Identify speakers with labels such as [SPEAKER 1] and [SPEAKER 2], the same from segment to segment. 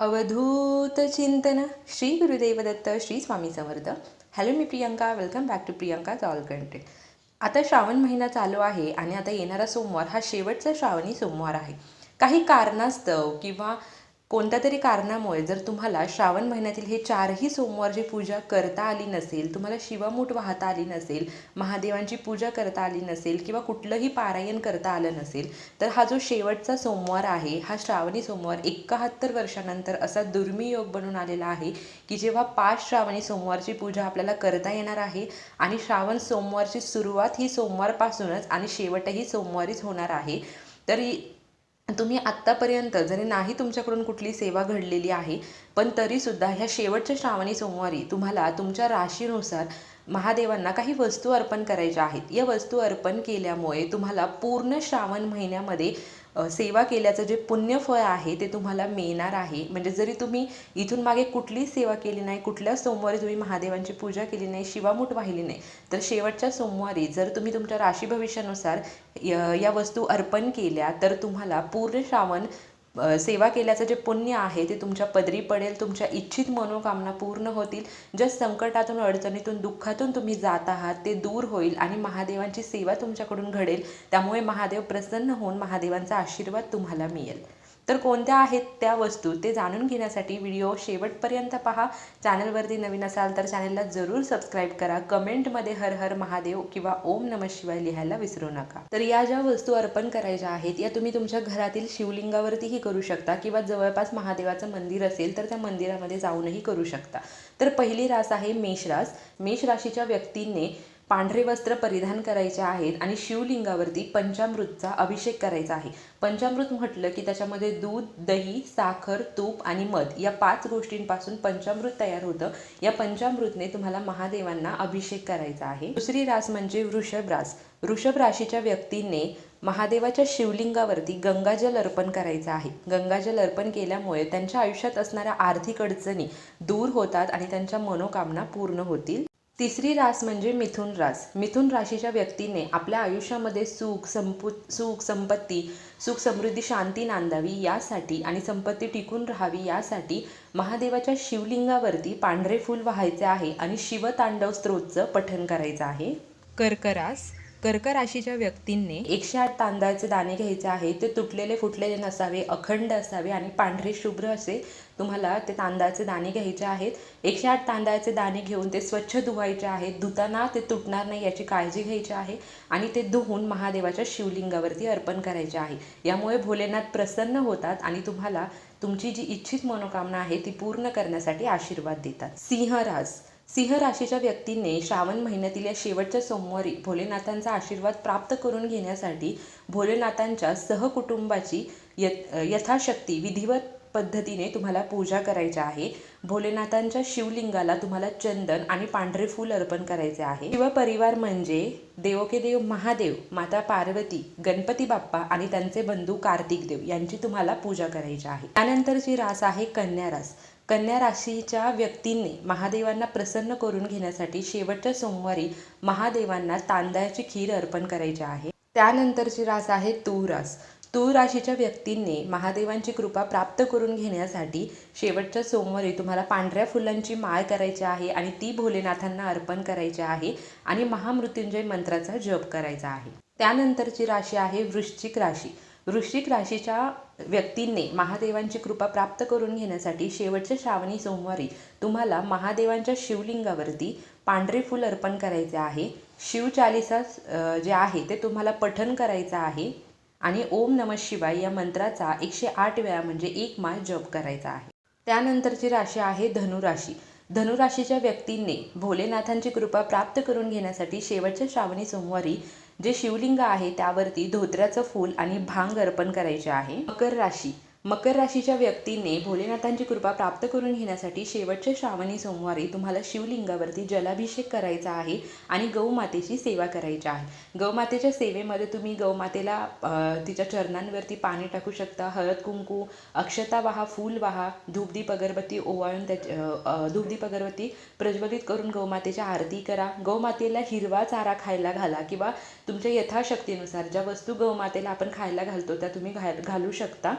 [SPEAKER 1] अवधूत चिंतन Shri Gurudev Datta Shri Swami Samarth. Hello me Priyanka. Welcome back to Priyanka all content आता श्रावण महिना चालू आहे आणि आता येणारा सोमवार हा शेवटचा श्रावणी सोमवार आहे. काही कारणास्तव किंवा कोणत्या तरी कारणामुळे जर तुम्हाला श्रावण महिन्यातील हे चारही सोमवारची पूजा करता आली नसेल तुम्हाला शिवामूठ वाहता आली नसेल महादेवांची पूजा करता आली नसेल किंवा कुठलंही पारायण करता आलं नसेल तर हा जो शेवटचा सोमवार आहे हा श्रावणी सोमवार एकाहत्तर वर्षानंतर असा दुर्मियोग बनून आलेला आहे की जेव्हा पाच श्रावणी सोमवारची पूजा आपल्याला करता येणार आहे आणि श्रावण सोमवारची सुरुवात ही सोमवारपासूनच आणि शेवटही सोमवारीच होणार आहे तरी तुम्ही आत्तापर्यंत जरी नाही तुमच्याकडून कुठली सेवा घडलेली आहे पण तरीसुद्धा ह्या शेवटच्या श्रावणी सोमवारी तुम्हाला तुमच्या राशीनुसार महादेवांना काही वस्तू अर्पण करायच्या आहेत. या वस्तू अर्पण केल्यामुळे तुम्हाला पूर्ण श्रावण महिन्यामध्ये सेवा केल्याचं जे पुण्यफळ आहे ते तुम्हाला मिळणार आहे. म्हणजे जरी तुम्ही इथून मागे कुठलीच सेवा केली नाही कुठल्याच सोमवारी तुम्ही महादेवांची पूजा केली नाही शिवामूठ वाहिली नाही तर शेवटच्या सोमवारी जर तुम्ही तुमच्या राशी भविष्यानुसार या वस्तू अर्पण केल्या तर तुम्हाला पूर्ण श्रावण सेवा केल्याचं जे पुण्य आहे ते तुमच्या पदरी पडेल तुमच्या इच्छित मनोकामना पूर्ण होतील. ज्या संकटातून अडचणीतून दुःखातून तुम्ही जात आहात ते दूर होईल आणि महादेवांची सेवा तुमच्याकडून घडेल. त्यामुळे महादेव प्रसन्न होऊन महादेवांचा आशीर्वाद तुम्हाला मिळेल. तर कोणत्या आहेत त्या वस्तू ते जाणून घेण्यासाठी व्हिडिओ शेवटपर्यंत पहा. चॅनलवरती नवीन असाल तर चॅनलला जरूर सबस्क्राईब करा. कमेंटमध्ये हर हर महादेव किंवा ओम नम शिवाय लिहायला विसरू नका. तर या ज्या वस्तू अर्पण करायच्या आहेत या तुम्ही तुमच्या घरातील शिवलिंगावरतीही करू शकता किंवा जवळपास महादेवाचं मंदिर असेल तर त्या मंदिरामध्ये जाऊनही करू शकता. तर पहिली रास आहे मेष रास. मेष राशीच्या व्यक्तींनी पांढरे वस्त्र परिधान करायचे आहेत आणि शिवलिंगावरती पंचामृतचा अभिषेक करायचा आहे. पंचामृत म्हटलं की त्याच्यामध्ये दूध दही साखर तूप आणि मध या पाच गोष्टींपासून पंचामृत तयार होतं. या पंचामृतने तुम्हाला महादेवांना अभिषेक करायचा आहे. दुसरी रास म्हणजे वृषभ रास. वृषभ राशीच्या व्यक्तींनी महादेवाच्या शिवलिंगावरती गंगाजल अर्पण करायचं आहे. गंगाजल अर्पण केल्यामुळे त्यांच्या आयुष्यात असणाऱ्या आर्थिक अडचणी दूर होतात आणि त्यांच्या मनोकामना पूर्ण होतील. तिसरी रास म्हणजे मिथुन रास. मिथुन राशीच्या व्यक्तीने आपल्या आयुष्यामध्ये सुख संपु सुख संपत्ती सुख समृद्धी शांती नांदावी यासाठी आणि संपत्ती टिकून राहावी यासाठी महादेवाच्या शिवलिंगावरती पांढरे फूल व्हायचे आहे आणि शिवतांडव स्तोत्रचं पठण करायचं आहे. कर्करास कर्क राशीच्या व्यक्तींनी एकशे आठ तांदळाचे दाणे घ्यायचे आहे ते तुटलेले फुटलेले नसावे अखंड असावे आणि पांढरे शुभ्र असे तुम्हाला ते तांदळाचे दाणे घ्यायचे आहेत. एकशे आठ तांदळाचे दाणे घेऊन ते स्वच्छ धुवायचे आहेत. धुताना ते तुटणार नाही याची काळजी घ्यायची आहे आणि ते धुवून महादेवाच्या शिवलिंगावरती अर्पण करायचे आहे. यामुळे भोलेनाथ प्रसन्न होतात आणि तुम्हाला तुमची जी इच्छित मनोकामना आहे ती पूर्ण करण्यासाठी आशीर्वाद देतात. सिंहराज सिंह राशीच्या व्यक्तीने श्रावण महिन्यातील या शेवटच्या सोमवारी भोलेनाथांचा आशीर्वाद प्राप्त करून घेण्यासाठी भोलेनाथांच्या सहकुटुंबाची य यथाशक्ती विधिवत पद्धतीने तुम्हाला पूजा करायची आहे. भोलेनाथांच्या शिवलिंगाला तुम्हाला चंदन आणि पांढरे फूल अर्पण करायचे आहे. शिवपरिवार म्हणजे देवके देव महादेव माता पार्वती गणपती बाप्पा आणि त्यांचे बंधू कार्तिक देव यांची तुम्हाला पूजा करायची आहे. त्यानंतरची रास आहे कन्या रास कन्या राशीच्या व्यक्तींनी महादेवांना प्रसन्न करून घेण्यासाठी शेवटच्या सोमवारी महादेवांना तांदळाची खीर अर्पण करायची आहे. त्यानंतरची रास आहे तूळ रास तूळ राशीच्या व्यक्तींनी महादेवांची कृपा प्राप्त करून घेण्यासाठी शेवटच्या सोमवारी तुम्हाला पांढऱ्या फुलांची माळ करायची आहे आणि ती भोलेनाथांना अर्पण करायची आहे आणि महामृत्युंजय मंत्राचा जप करायचा आहे. त्यानंतरची राशी आहे वृश्चिक राशी. वृश्चिक राशीच्या व्यक्तींनी महादेवांची कृपा प्राप्त करून घेण्यासाठी शेवटच्या श्रावणी सोमवारी तुम्हाला महादेवांच्या शिवलिंगावरती पांढरे फूल अर्पण करायचे आहे. शिवचालिसा जे आहे ते तुम्हाला पठन करायचं आहे आणि ओम नम शिवाय या मंत्राचा एकशे आठ वेळा म्हणजे एक माळ जप करायचा आहे. त्यानंतरची राशी आहे धनुराशी. धनुराशीच्या व्यक्तींनी भोलेनाथांची कृपा प्राप्त करून घेण्यासाठी शेवटच्या श्रावणी सोमवारी जे शिवलिंग आहे त्यावरती धोत्र्याचं फूल आणि भांग अर्पण करायचे आहे. मकर राशी. मकर राशीच्या व्यक्तीने भोलेनाथांची कृपा प्राप्त करून घेण्यासाठी शेवटच्या श्रावणी सोमवारी तुम्हाला शिवलिंगावरती जलाभिषेक करायचा आहे आणि गौमातेची सेवा करायची आहे. गौमातेच्या सेवेमध्ये तुम्ही गौमातेला तिच्या चरणांवरती पाणी टाकू शकता. हळद कुंकू अक्षता वाहा फूल वाहा धूपदीप अगरबत्ती ओवाळून त्या धूपदीप अगरबत्ती प्रज्वलित करून गौमातेच्या आरती करा. गौमातेला हिरवा चारा खायला घाला किंवा तुमच्या यथाशक्तीनुसार ज्या वस्तू गौमातेला आपण खायला घालतो त्या तुम्ही घाल घालू शकता.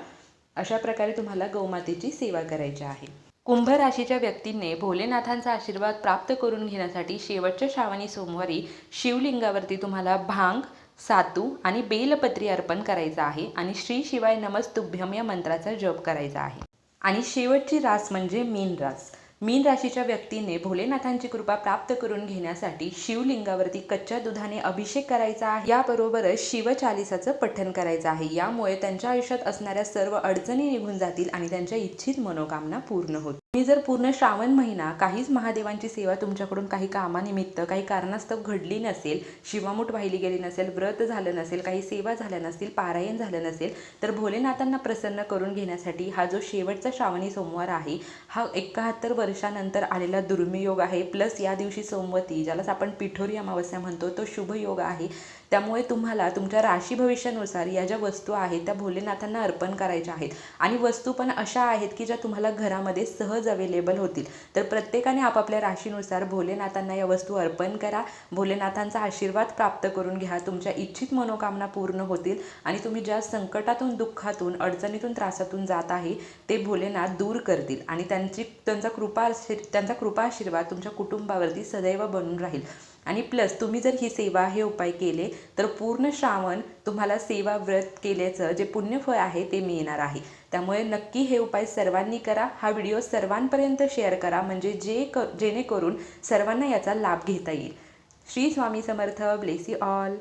[SPEAKER 1] अशा प्रकारे तुम्हाला गौमातेची सेवा करायची आहे. कुंभ राशीच्या व्यक्तींनी भोलेनाथांचा आशीर्वाद प्राप्त करून घेण्यासाठी शेवटच्या श्रावणी सोमवारी शिवलिंगावरती तुम्हाला भांग सातू आणि बेलपत्री अर्पण करायचं आहे आणि श्री शिवाय नमस्तुभ्यम या मंत्राचा जप करायचा आहे. आणि शेवटची रास म्हणजे मीन रास. मीन राशीच्या व्यक्तीने भोलेनाथांची कृपा प्राप्त करून घेण्यासाठी शिवलिंगावरती कच्च्या दुधाने अभिषेक करायचा आहे. याबरोबरच शिवचालिसाचं पठण करायचं आहे. यामुळे त्यांच्या आयुष्यात असणाऱ्या सर्व अडचणी निघून जातील आणि त्यांच्या इच्छित मनोकामना पूर्ण होतील. मी जर पूर्ण श्रावण महिना काहीच महादेवांची सेवा तुमच्याकडून काही कामानिमित्त काही कारणास्तव घडली नसेल शिवामूठ वाहिली गेली नसेल व्रत झालं नसेल काही सेवा झाल्या नसतील पारायण झालं नसेल तर भोलेनाथांना प्रसन्न करून घेण्यासाठी हा जो शेवटचा श्रावणी सोमवार आहे हा एकाहत्तर वर्षानंतर आलेला दुर्मियोग आहे. प्लस या दिवशी सोमवती ज्यालाच आपण पिठोरी अमावस्या म्हणतो तो शुभ योग आहे. त्यामुळे तुम्हाला तुमच्या राशी भविष्यानुसार या ज्या वस्तू आहेत त्या भोलेनाथांना अर्पण करायच्या आहेत. आणि वस्तू पण अशा आहेत की ज्या तुम्हाला घरामध्ये सहज अवेलेबल होतील. तर प्रत्येकाने आपापल्या राशीनुसार भोलेनाथांना या वस्तू अर्पण करा. भोलेनाथांचा आशीर्वाद प्राप्त करून घ्या. तुमच्या इच्छित मनोकामना पूर्ण होतील. आणि तुम्ही ज्या संकटातून दुःखातून अडचणीतून त्रासातून जात आहे ते भोलेनाथ दूर करतील. आणि त्यांची त्यांचा कृपा त्यांचा कृपा आशीर्वाद तुमच्या कुटुंबावरती सदैव बनून राहील. आणि प्लस तुम्ही जर ही सेवा हे उपाय केले तर पूर्ण श्रावण तुम्हाला सेवा व्रत केल्याचं जे पुण्यफळ आहे ते मिळणार आहे. त्यामुळे नक्की हे उपाय सर्वांनी करा. हा व्हिडिओ सर्वांपर्यंत शेअर करा. म्हणजे जे क जेणेकरून सर्वांना याचा लाभ घेता येईल. Shri Swami Samarth. Bless you all